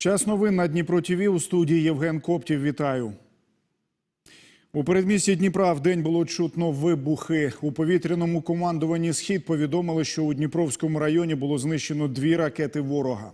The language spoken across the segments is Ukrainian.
Час новин на Дніпро ТВ у студії Євген Коптів. Вітаю. У передмісті Дніпра в день було чутно вибухи. У повітряному командуванні Схід повідомили, що у Дніпровському районі було знищено дві ракети ворога.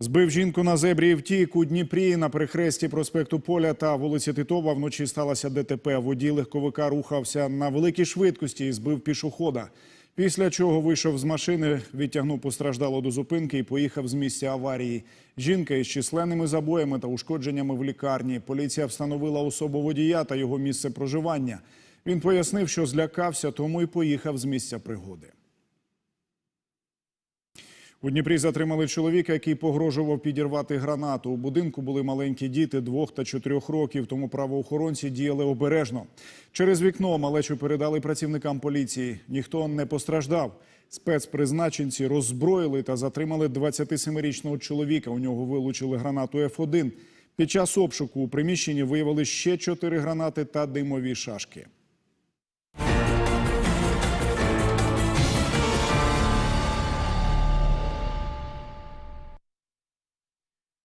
Збив жінку на зебрі і втік у Дніпрі на перехресті проспекту Поля та вулиці Титова. Вночі сталося ДТП. Водій легковика рухався на великій швидкості і збив пішохода. Після чого вийшов з машини, відтягнув постраждало до зупинки і поїхав з місця аварії. Жінка із численними забоями та ушкодженнями в лікарні. Поліція встановила особу водія та його місце проживання. Він пояснив, що злякався, тому й поїхав з місця пригоди. У Дніпрі затримали чоловіка, який погрожував підірвати гранату. У будинку були маленькі діти двох та чотирьох років, тому правоохоронці діяли обережно. Через вікно малечу передали працівникам поліції. Ніхто не постраждав. Спецпризначенці роззброїли та затримали 27-річного чоловіка. У нього вилучили гранату Ф1. Під час обшуку у приміщенні виявили ще чотири гранати та димові шашки.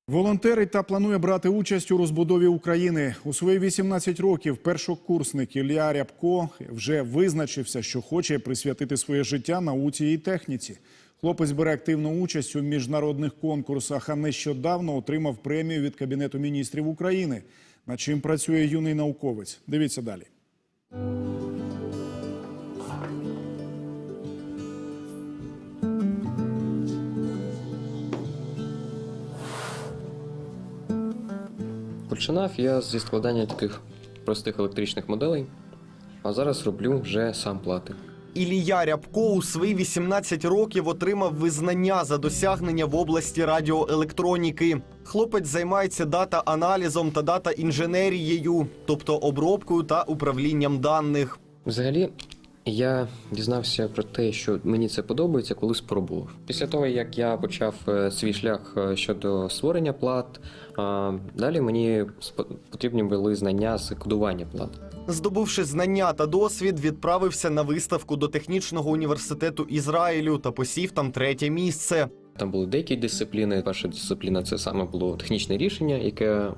Волонтерить та планує брати участь у розбудові України. У свої 18 років першокурсник Ілля Рябко вже визначився, що хоче присвятити своє життя науці і техніці. Хлопець бере активну участь у міжнародних конкурсах, а нещодавно отримав премію від Кабінету міністрів України. Над чим працює юний науковець? Дивіться далі. Починав я зі складання таких простих електричних моделей, а зараз роблю вже сам плати. Ілія Рябко у свої 18 років отримав визнання за досягнення в області радіоелектроніки. Хлопець займається дата-аналізом та дата-інженерією, тобто обробкою та управлінням даних. Взагалі, я дізнався про те, що мені це подобається, коли спробував. Після того, як я почав е, свій шлях е, щодо створення плат, а, далі мені потрібні були знання з кодування плат. Здобувши знання та досвід, відправився на виставку до технічного університету Ізраїлю та посів там третє місце. Там були деякі дисципліни. Перша дисципліна це саме було технічне рішення, яке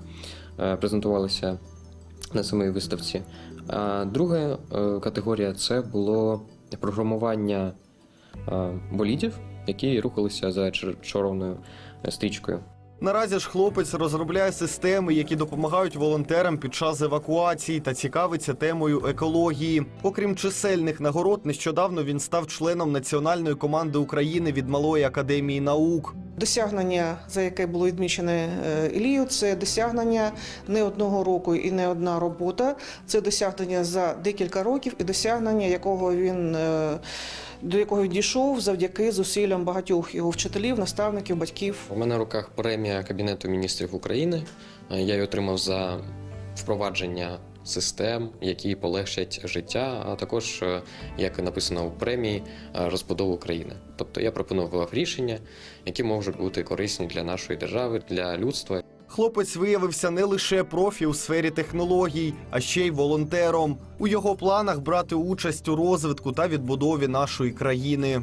е, презентувалося на самій виставці. Друга е, категорія це було програмування е, болідів, які рухалися за чер- чорною стрічкою. Наразі ж хлопець розробляє системи, які допомагають волонтерам під час евакуації та цікавиться темою екології. Окрім чисельних нагород, нещодавно він став членом національної команди України від Малої академії наук. Досягнення, за яке було відмічене е, Ілію, це досягнення не одного року і не одна робота. Це досягнення за декілька років і досягнення, якого він е, до якого він дійшов завдяки зусиллям багатьох його вчителів, наставників, батьків. У мене в руках премія Кабінету міністрів України. Е, Я її отримав за впровадження систем, які полегшать життя, а також, е, як написано у премії, е, розбудову України. Тобто я пропонував рішення, які можуть бути корисні для нашої держави, для людства. Хлопець виявився не лише профі у сфері технологій, а ще й волонтером. У його планах брати участь у розвитку та відбудові нашої країни.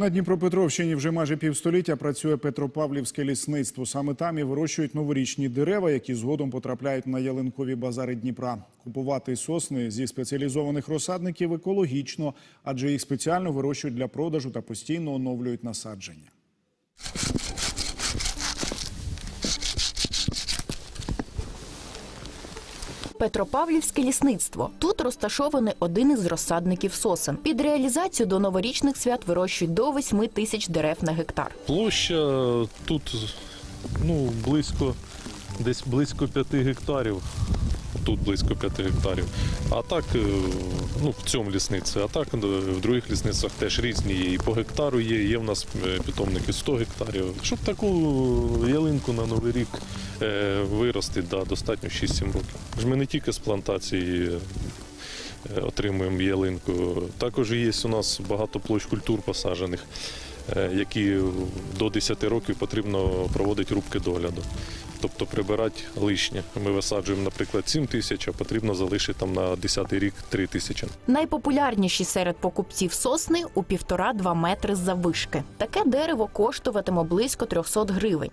На Дніпропетровщині вже майже півстоліття працює Петропавлівське лісництво. Саме там і вирощують новорічні дерева, які згодом потрапляють на ялинкові базари Дніпра. Купувати сосни зі спеціалізованих розсадників екологічно, адже їх спеціально вирощують для продажу та постійно оновлюють насадження. Петропавлівське лісництво. Тут розташований один із розсадників сосен. Під реалізацію до новорічних свят вирощують до 8 тисяч дерев на гектар. Площа тут ну, близько, десь близько 5 гектарів. Тут близько 5 гектарів. А так, е, ну, в цьому лісниці, а так е, в других лісницях теж різні є. І по гектару є, є в нас е, питомники 100 гектарів. Щоб таку ялинку на Новий рік вирости, да, достатньо 6-7 років. Ми не тільки з плантації отримуємо ялинку. Також є у нас багато площ культур посаджених, які до 10 років потрібно проводити рубки догляду. Тобто прибирати лишнє. Ми висаджуємо, наприклад, 7 тисяч, а потрібно залишити там на 10 рік 3 тисячі. Найпопулярніші серед покупців сосни у півтора-два метри заввишки. Таке дерево коштуватиме близько 300 гривень.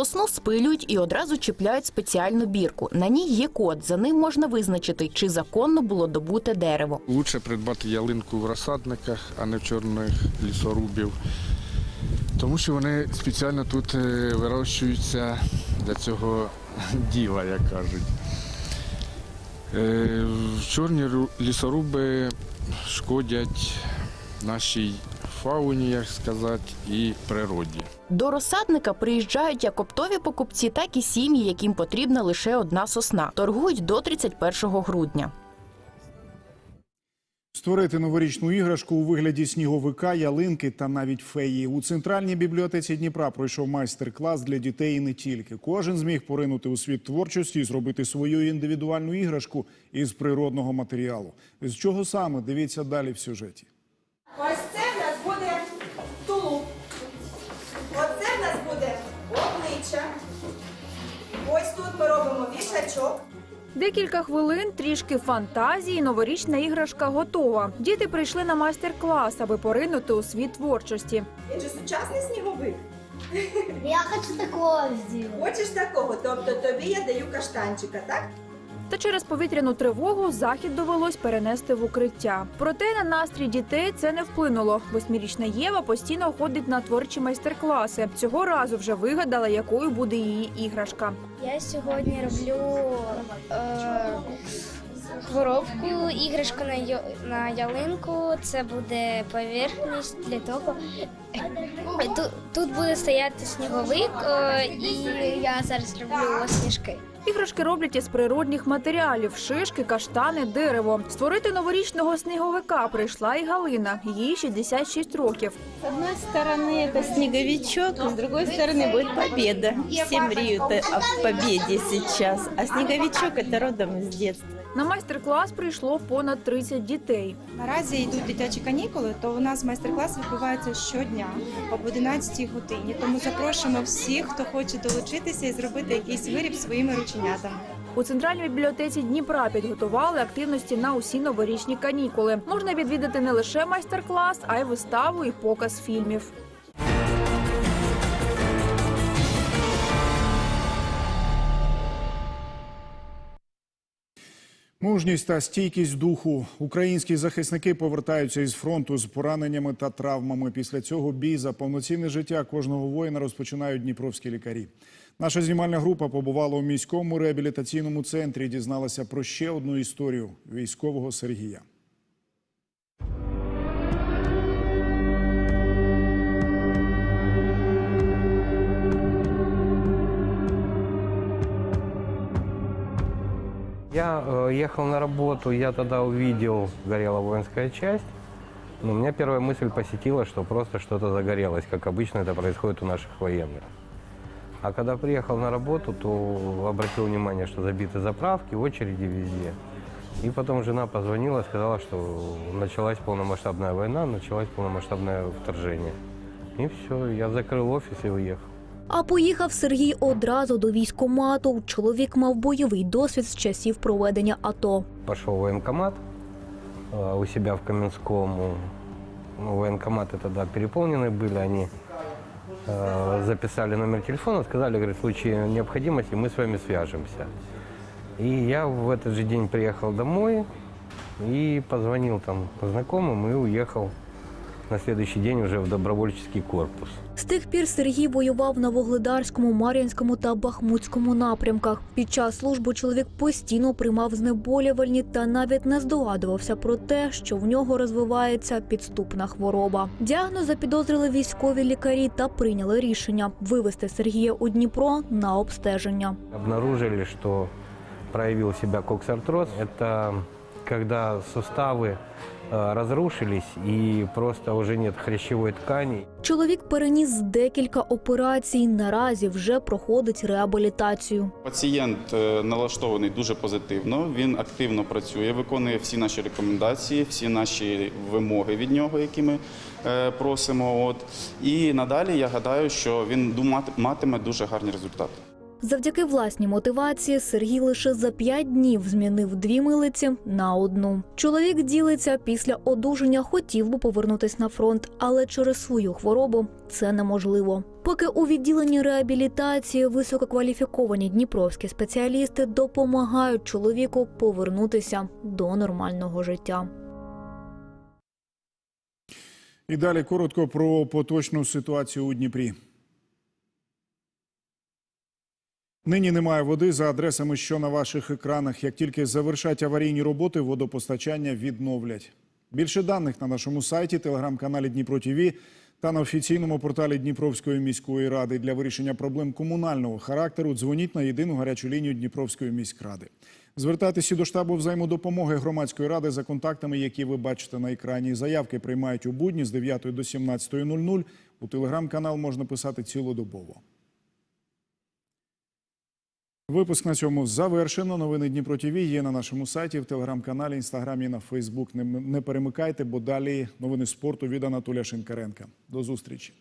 Сосну спилюють і одразу чіпляють спеціальну бірку. На ній є код. За ним можна визначити, чи законно було добуте дерево. Лучше придбати ялинку в розсадниках, а не в чорних лісорубів. Тому що вони спеціально тут е, вирощуються для цього діла, як кажуть. Е, Чорні ру- лісоруби шкодять нашій фауні, як сказати, і природі. До розсадника приїжджають як оптові покупці, так і сім'ї, яким потрібна лише одна сосна. Торгують до 31 грудня. Створити новорічну іграшку у вигляді сніговика, ялинки та навіть феї. У центральній бібліотеці Дніпра пройшов майстер-клас для дітей і не тільки. Кожен зміг поринути у світ творчості і зробити свою індивідуальну іграшку із природного матеріалу. З чого саме дивіться далі в сюжеті. Ми робимо вішачок. Декілька хвилин, трішки фантазії, новорічна іграшка готова. Діти прийшли на майстер-клас, аби поринути у світ творчості. Він же сучасний сніговик. Я хочу такого сделать. Хочеш такого? Тобто тобі я даю каштанчика, так? Та через повітряну тривогу захід довелось перенести в укриття. Проте на настрій дітей це не вплинуло. Восьмирічна Єва постійно ходить на творчі майстер-класи. Цього разу вже вигадала, якою буде її іграшка. Я сьогодні роблю е, коробку, іграшку на, ё- на ялинку. Це буде поверхність для того. Тут, тут буде стояти сніговик, е, і я зараз роблю сніжки. Іграшки роблять із природних матеріалів: шишки, каштани, дерево. Створити новорічного сніговика прийшла і Галина. Їй 66 років. С одной стороны это снеговичок, с другой стороны будет победа. Все мреют о победе сейчас, а снеговичок это родом из детства. На майстер-клас прийшло понад 30 дітей. Наразі йдуть дитячі канікули, то у нас майстер-клас відбувається щодня об 11 годині. Тому запрошуємо всіх, хто хоче долучитися і зробити якийсь виріб своїми рученятами. У центральній бібліотеці Дніпра підготували активності на усі новорічні канікули. Можна відвідати не лише майстер-клас, а й виставу і показ фільмів. Мужність та стійкість духу. Українські захисники повертаються із фронту з пораненнями та травмами. Після цього бій за повноцінне життя кожного воїна розпочинають дніпровські лікарі. Наша знімальна група побувала у міському реабілітаційному центрі. і Дізналася про ще одну історію військового Сергія. Я э, ехал на работу, я тогда увидел, горела воинская часть. Но у меня первая мысль посетила, что просто что-то загорелось, как обычно это происходит у наших военных. А когда приехал на работу, то обратил внимание, что забиты заправки, очереди везде. И потом жена позвонила, сказала, что началась полномасштабная война, началось полномасштабное вторжение. И все, я закрыл офис и уехал. А поїхав Сергій одразу до військкомату. Чоловік мав бойовий досвід з часів проведення АТО. Пошел в военкомат э, у себя в Каменском. Ну, военкоматы тогда переполнены были, они э, записали номер телефона, сказали, говорит, в случае необходимости мы с вами свяжемся. И я в этот же день приехал домой и позвонил там знакомым и уехал на следующий день уже в добровольческий корпус. З тих пір Сергій воював на Вогледарському, Мар'їнському та Бахмутському напрямках. Під час служби чоловік постійно приймав знеболювальні та навіть не здогадувався про те, що в нього розвивається підступна хвороба. Діагноз запідозрили військові лікарі та прийняли рішення вивезти Сергія у Дніпро на обстеження. Обнаружили, что проявил себя коксартроз. Это когда суставы э, разрушились и просто уже нет хрящевой ткани. Чоловік переніс декілька операцій. Наразі вже проходить реабілітацію. Пацієнт е, налаштований дуже позитивно. Він активно працює, виконує всі наші рекомендації, всі наші вимоги від нього, які ми е, просимо. От і надалі я гадаю, що він матиме дуже гарні результати. Завдяки власній мотивації Сергій лише за п'ять днів змінив дві милиці на одну. Чоловік ділиться після одужання хотів би повернутись на фронт, але через свою хворобу це неможливо. Поки у відділенні реабілітації висококваліфіковані дніпровські спеціалісти допомагають чоловіку повернутися до нормального життя. І далі коротко про поточну ситуацію у Дніпрі. Нині немає води за адресами, що на ваших екранах. Як тільки завершать аварійні роботи, водопостачання відновлять. Більше даних на нашому сайті, телеграм-каналі Дніпро ТІВІ та на офіційному порталі Дніпровської міської ради для вирішення проблем комунального характеру. Дзвоніть на єдину гарячу лінію Дніпровської міськради. Звертайтеся до штабу взаємодопомоги громадської ради за контактами, які ви бачите на екрані. Заявки приймають у будні з 9 до 17.00. У телеграм-канал можна писати цілодобово. Випуск на цьому завершено. Новини Дніпро ТВ є на нашому сайті, в телеграм-каналі, інстаграмі, на Фейсбук. Не перемикайте, бо далі новини спорту від Анатолія Шинкаренка. До зустрічі.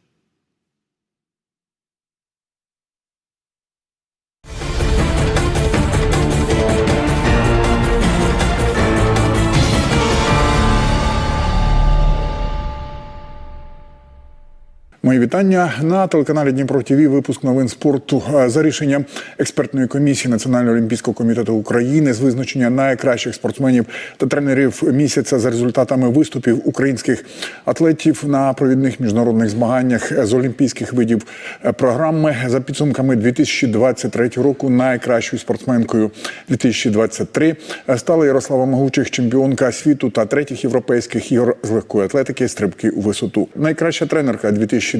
Мої вітання на телеканалі Дніпро ТВ. Випуск новин спорту Е, за рішенням експертної комісії Національного олімпійського комітету України з визначення найкращих спортсменів та тренерів місяця за результатами виступів українських атлетів на провідних міжнародних змаганнях з олімпійських видів е, програми за підсумками 2023 року. Найкращою спортсменкою 2023 стала Ярослава Могучих, чемпіонка світу та третіх європейських ігор з легкої атлетики стрибки у висоту. Найкраща тренерка 2023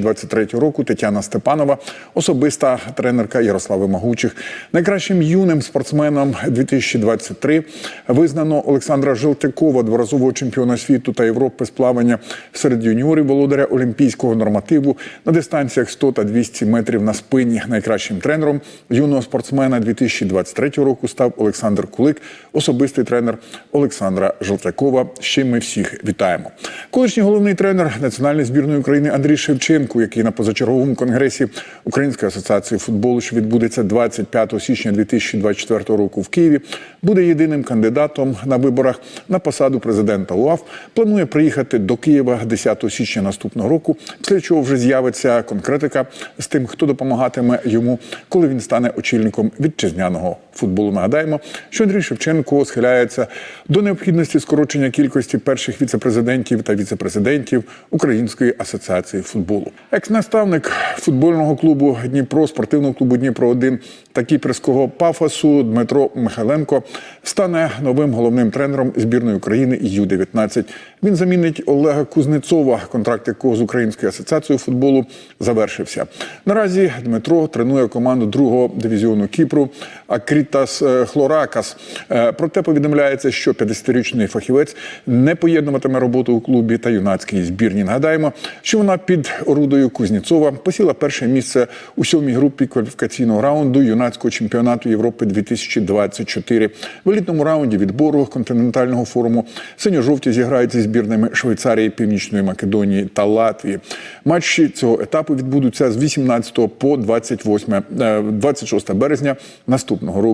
року Тетяна Степанова, особиста тренерка Ярослави Могучих. Найкращим юним спортсменом 2023 визнано Олександра Желтякова, дворазового чемпіона світу та Європи з плавання серед юніорів володаря олімпійського нормативу на дистанціях 100 та 200 метрів на спині. Найкращим тренером юного спортсмена 2023 року став Олександр Кулик, особистий тренер Олександра Желтякова. Чим ми всіх вітаємо. Колишній головний тренер національної збірної України Андрій Шевченко, який на позачерговому конгресі Української асоціації футболу, що відбудеться 25 січня 2024 року в Києві, буде єдиним кандидатом на виборах на посаду президента УАФ. Планує приїхати до Києва 10 січня наступного року, після чого вже з'явиться конкретика з тим, хто допомагатиме йому, коли він стане очільником вітчизняного футболу. Нагадаємо, що Андрій Шевченко схиляється до необхідності скорочення кількості перших віцепрезидентів та віцепрезидентів Української асоціації футболу. Екс-наставник футбольного клубу Дніпро, спортивного клубу Дніпро 1 та кіпрського пафосу Дмитро Михайленко стане новим головним тренером збірної України Ю-19. Він замінить Олега Кузнецова, контракт якого з Українською асоціацією футболу завершився. Наразі Дмитро тренує команду другого дивізіону Кіпру Акрітас е, Хлоракас. Е, Проте повідомляється, що 50-річний фахівець не поєднуватиме роботу у клубі та юнацькій збірні. Нагадаємо, що вона під орудою Кузнєцова посіла перше місце у сьомій групі кваліфікаційного раунду юнацького чемпіонату Європи 2024. В елітному раунді відбору континентального форуму синьо-жовті зіграють зі збірними Швейцарії, Північної Македонії та Латвії. Матчі цього етапу відбудуться з 18 по 28, е, 26 березня наступного року.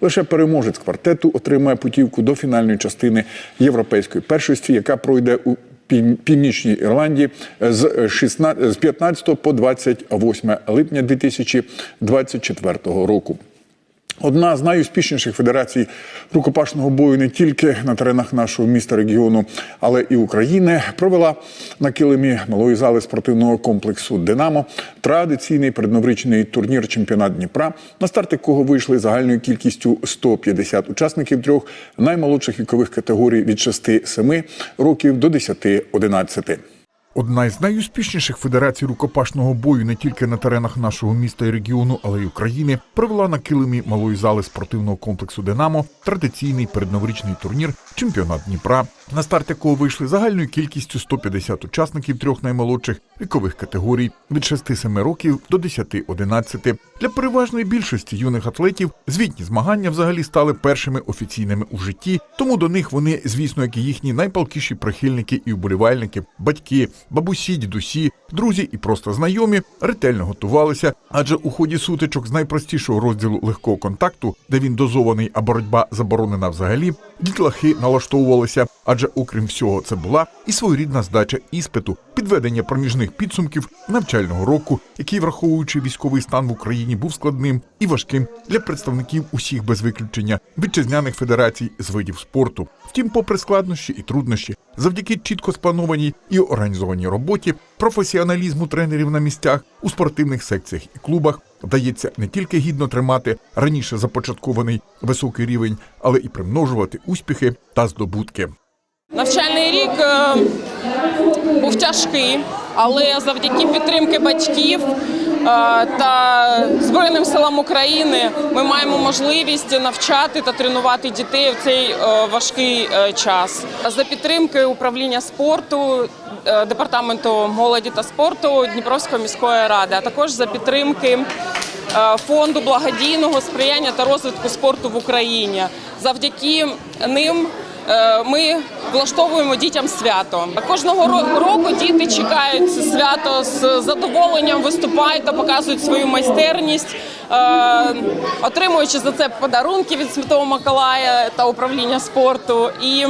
Лише переможець квартету отримає путівку до фінальної частини європейської першості, яка пройде у Північній Ірландії з 16, з 15 по 28 липня 2024 року. Одна з найуспішніших федерацій рукопашного бою не тільки на теренах нашого міста регіону, але і України провела на килимі малої зали спортивного комплексу Динамо традиційний передноворічний турнір чемпіонат Дніпра, на старт якого вийшли загальною кількістю 150 учасників трьох наймолодших вікових категорій від 6-7 років до 10-11. Одна із найуспішніших федерацій рукопашного бою не тільки на теренах нашого міста і регіону, але й України провела на килимі малої зали спортивного комплексу Динамо традиційний передноворічний турнір Чемпіонат Дніпра, на старт якого вийшли загальною кількістю 150 учасників трьох наймолодших вікових категорій від 6-7 років до 10-11. Для переважної більшості юних атлетів звітні змагання взагалі стали першими офіційними у житті, тому до них вони, звісно, як і їхні найпалкіші прихильники і вболівальники, батьки, бабусі, дідусі, друзі і просто знайомі ретельно готувалися, адже у ході сутичок з найпростішого розділу легкого контакту, де він дозований, а боротьба заборонена взагалі, дітлахи налаштовувалися, адже окрім всього, це була і своєрідна здача іспиту, підведення проміжних підсумків навчального року, який, враховуючи військовий стан в Україні, був складним і важким для представників усіх без виключення вітчизняних федерацій з видів спорту. Втім, попри складнощі і труднощі, завдяки чітко спланованій і організованій роботі, професіоналізму тренерів на місцях у спортивних секціях і клубах вдається не тільки гідно тримати раніше започаткований високий рівень, але і примножувати успіхи та здобутки. Навчальний рік е, був тяжкий, але завдяки підтримки батьків та Збройним силам України ми маємо можливість навчати та тренувати дітей в цей е, важкий е, час. За підтримки управління спорту, е, департаменту молоді та спорту Дніпровської міської ради, а також за підтримки е, фонду благодійного сприяння та розвитку спорту в Україні. Завдяки ним е, ми влаштовуємо дітям свято. Кожного року діти чекають свято з задоволенням, виступають та показують свою майстерність, е, отримуючи за це подарунки від Святого Миколая та управління спорту і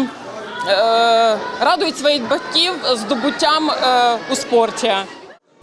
е, радують своїх батьків здобуттям е, у спорті.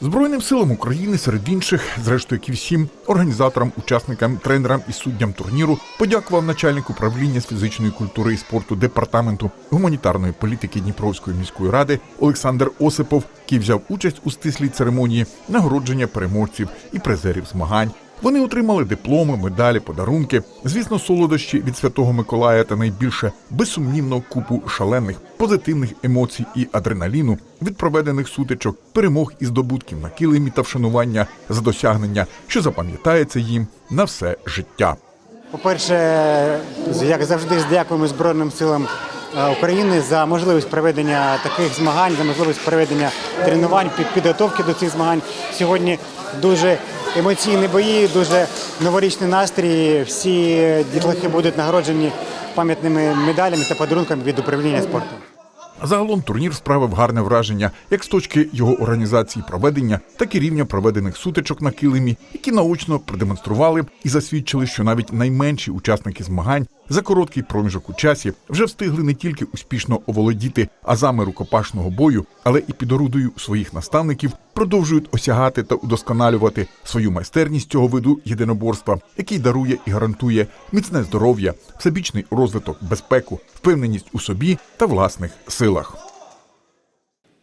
Збройним силам України серед інших, зрештою, як і всім організаторам, учасникам, тренерам і суддям турніру подякував начальник управління з фізичної культури і спорту департаменту гуманітарної політики Дніпровської міської ради Олександр Осипов, який взяв участь у стислій церемонії нагородження переможців і призерів змагань. Вони отримали дипломи, медалі, подарунки, звісно, солодощі від Святого Миколая та найбільше безсумнівно купу шалених позитивних емоцій і адреналіну від проведених сутичок, перемог і здобутків на килимі та вшанування за досягнення, що запам'ятається їм на все життя. По-перше, як завжди, дякуємо Збройним силам е, України за можливість проведення таких змагань, за можливість проведення тренувань, підготовки до цих змагань. Сьогодні дуже емоційні бої, дуже новорічний настрій. Всі дітлахи будуть нагороджені пам'ятними медалями та подарунками від управління спорту. Загалом турнір справив гарне враження як з точки його організації проведення, так і рівня проведених сутичок на килимі, які наочно продемонстрували і засвідчили, що навіть найменші учасники змагань за короткий проміжок у часі вже встигли не тільки успішно оволодіти азами рукопашного бою, але і під орудою своїх наставників продовжують осягати та удосконалювати свою майстерність цього виду єдиноборства, який дарує і гарантує міцне здоров'я, всебічний розвиток, безпеку, впевненість у собі та власних силах.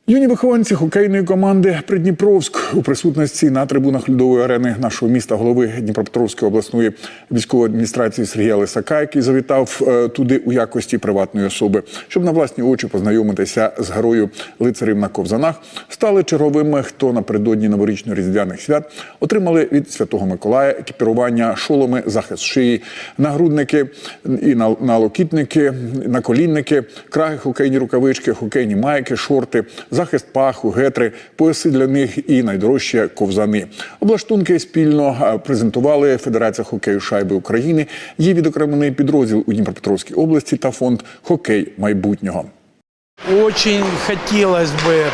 Юні вихованці хокейної команди Придніпровськ у присутності на трибунах льодової арени нашого міста голови Дніпропетровської обласної військової адміністрації Сергія Лисака, який завітав е, туди у якості приватної особи, щоб на власні очі познайомитися з герою лицарів на ковзанах, стали черговими, хто напередодні новорічно-різдвяних свят отримали від Святого Миколая екіпірування, шоломи, захист шиї, нагрудники і на- налокітники, наколінники, краги, хокейні рукавички, хокейні майки, шорти, захист паху, гетри, пояси для них і найдорожче ковзани. Облаштунки спільно е, презентували Федерація хокею шайби України, її відокремлений підрозділ у Дніпропетровській області та фонд Хокей майбутнього. Очень хотелось бы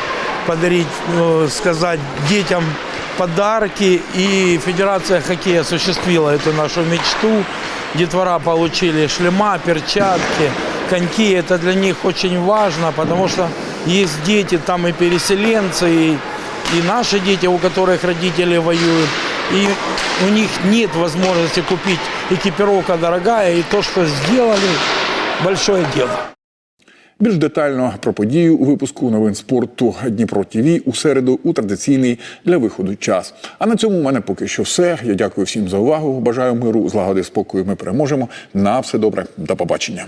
подарить, ну, сказать детям подарки. И Федерация хоккея осуществила эту нашу мечту. Детвора получили шлема, перчатки, коньки. Это для них очень важно, потому что есть дети, там и переселенцы, и, и наши дети, у которых родители воюют. И у них нет возможности купить экипировка дорогая. И то, что сделали, большое дело. Більш детально про подію у випуску новин спорту Дніпро ТІВІ у середу у традиційний для виходу час. А на цьому у мене поки що все. Я дякую всім за увагу. Бажаю миру, злагоди, спокою. Ми переможемо. На все добре. До побачення.